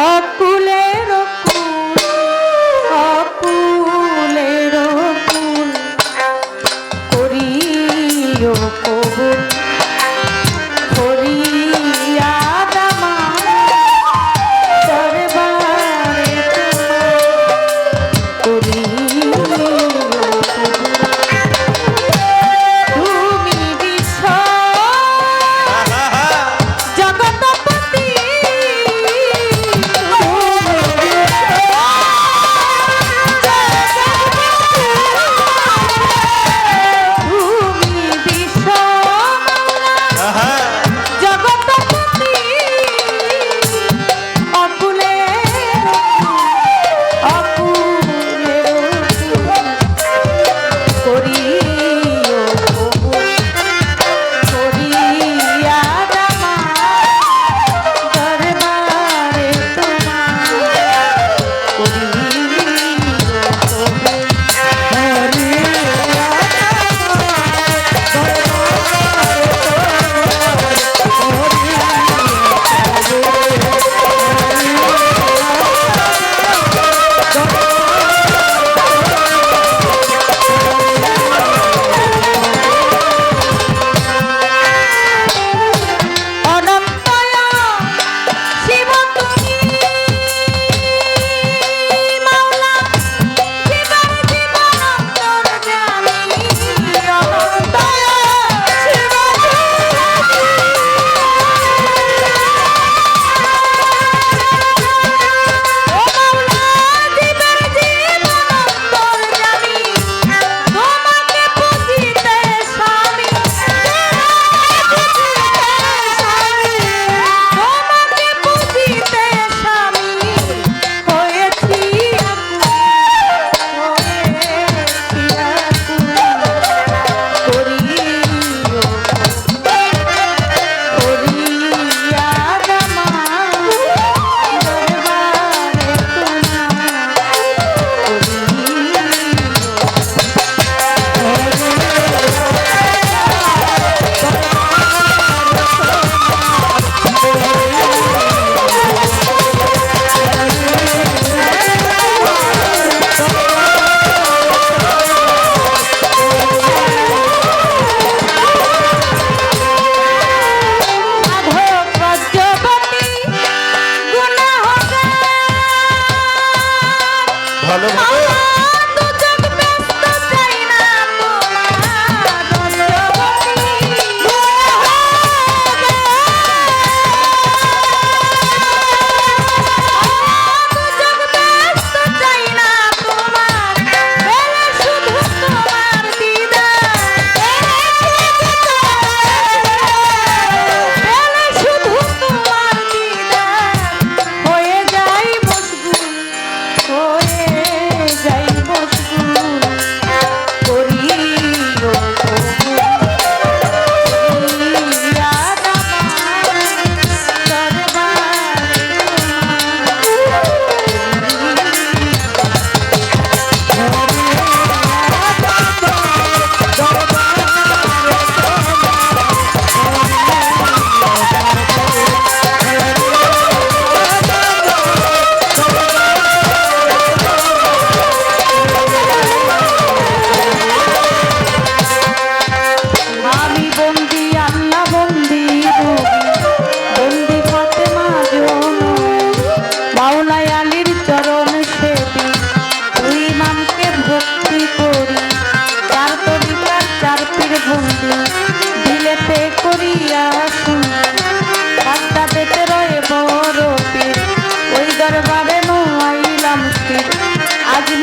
অপু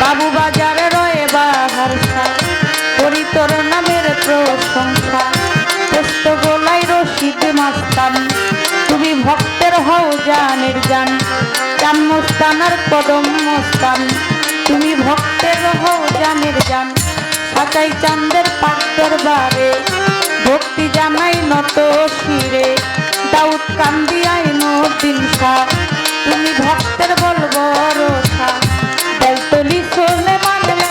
বাবু বাজারে রয়ে বাহারসা করি তোর নামের প্রশংসা। পোস্ত গোলাই তুমি ভক্তের হও জানের জান। চান মোস্তানার কদম মোস্তান। তুমি ভক্তের হও জানের জান। সাচাই চান্দের পাক দরবারে। ভক্তি জানাই নত শিরে। দাউদ কান্দিয়াই নদিন শাহ। তুমি ভক্তের বলব রোষা বেলতলি সোলে মানলে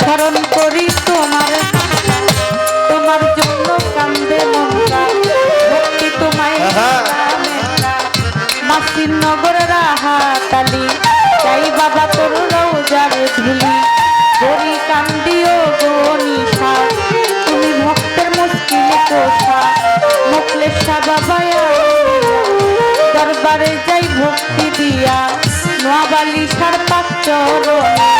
স্মরণ করি তোমার তোমার জন্য কান্দে মনটা। ভক্তি তোমায় মাসির নগর রাহাতালি। চাই বাবা তোর রৌজার ধুলি গরি কান্দিও গনিশা তুমি ভক্তের মুশকিল কোষা। মুকলেশা বাবা দরবারে যাই ভক্তি দিয়া। নোয়াবালি সার পাক চরণে।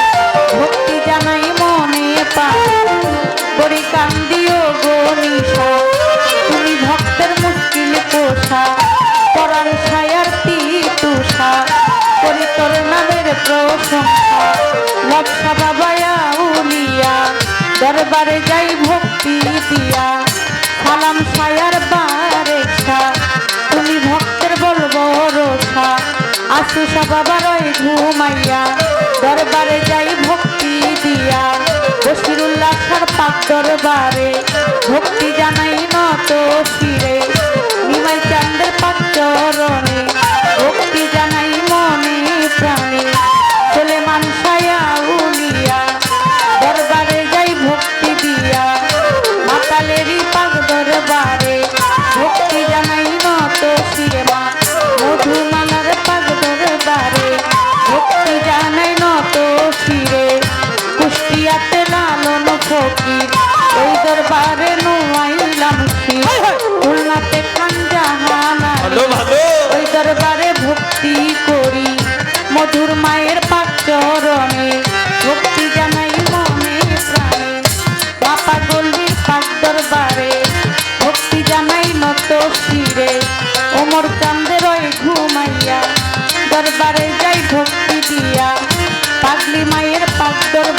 ভক্তি জানাই মনে পা করি কান্দিও গনিশা তুমি ভক্তের মুশকিল পোষা। পরাণ ছায়ার তুষা করি তোর নামের প্রশংসা। লক্ষা বাবায়া উলিয়া। দরবারে যাই বাবার ওই ঘুমাইয়া, দরবারে যাই ভক্তি দিয়া। বসিরুল্লাহ সার পাক দরবারে ভক্তি জানাই নত ফিরে নিমাই চান্দের পাক চরণে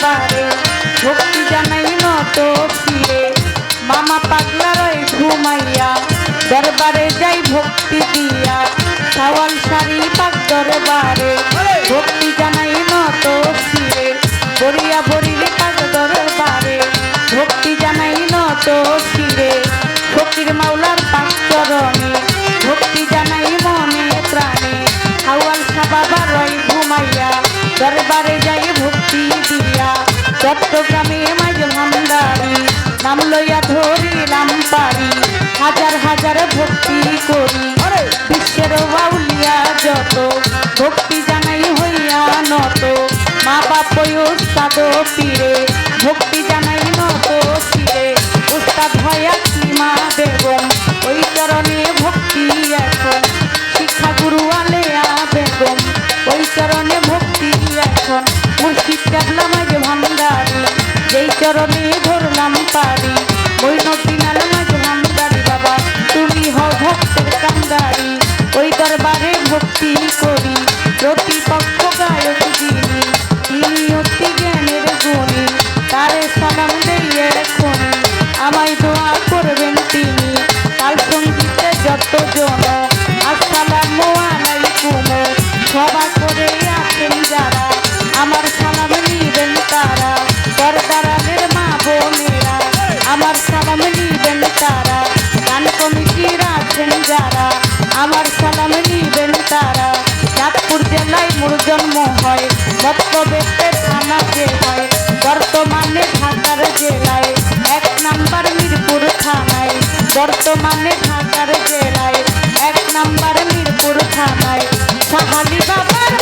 পাক ভক্তি জানাই নত শিরে মামা ঘুমাইয়া, দরবারে যাই ভক্তি দিয়া। সাওয়াল শাড়ি পাক দরবারে, ভক্তি জানাই শিরে বরিয়া পাক দরবারে, ভক্তি জানাই শিরে ফকির মাওলার পাক চরণে, ভক্তি জানাই মনে প্রাণে। হাওয়াল ঘুমাইয়া, দরবারে যাই ভক্তি করি। বিশ্বের বাউলিয়া যত ভক্তি জানাই হইয়া নত। মা বাপ উস্তাদ পীরে ভক্তি জানাই নত শিরে উস্তাদ ভয়া সীমা বেগম ওই চরণে ভক্তি এখন। শিক্ষা গুরু আলেয়া বেগম ওই চরণে ভক্তি এখন। মুর্শিদ কাবলা মাঝে ভান্ডারি যেই চরণে ধরলাম পারি ওই I'm tired. জেলায় মোর জন্ম হয় মতলবেতে থানা যে হয়। বর্তমানে ঢাকার জেলায়, এক নাম্বার মিরপুর থানায়। বর্তমানে ঢাকার জেলায়, এক নাম্বার মিরপুর থানায়। সাহালি বাবার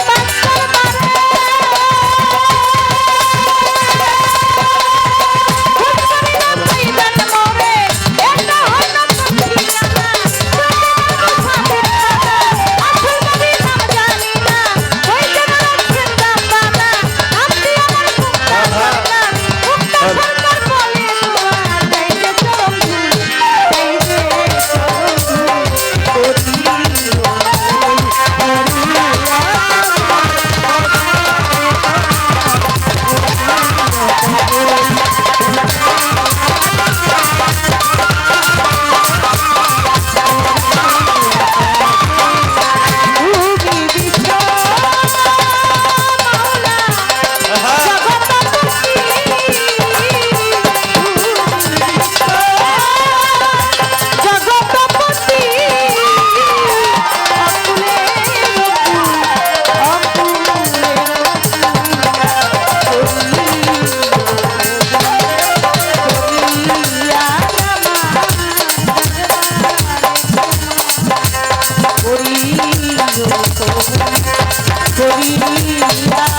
পাঁচটার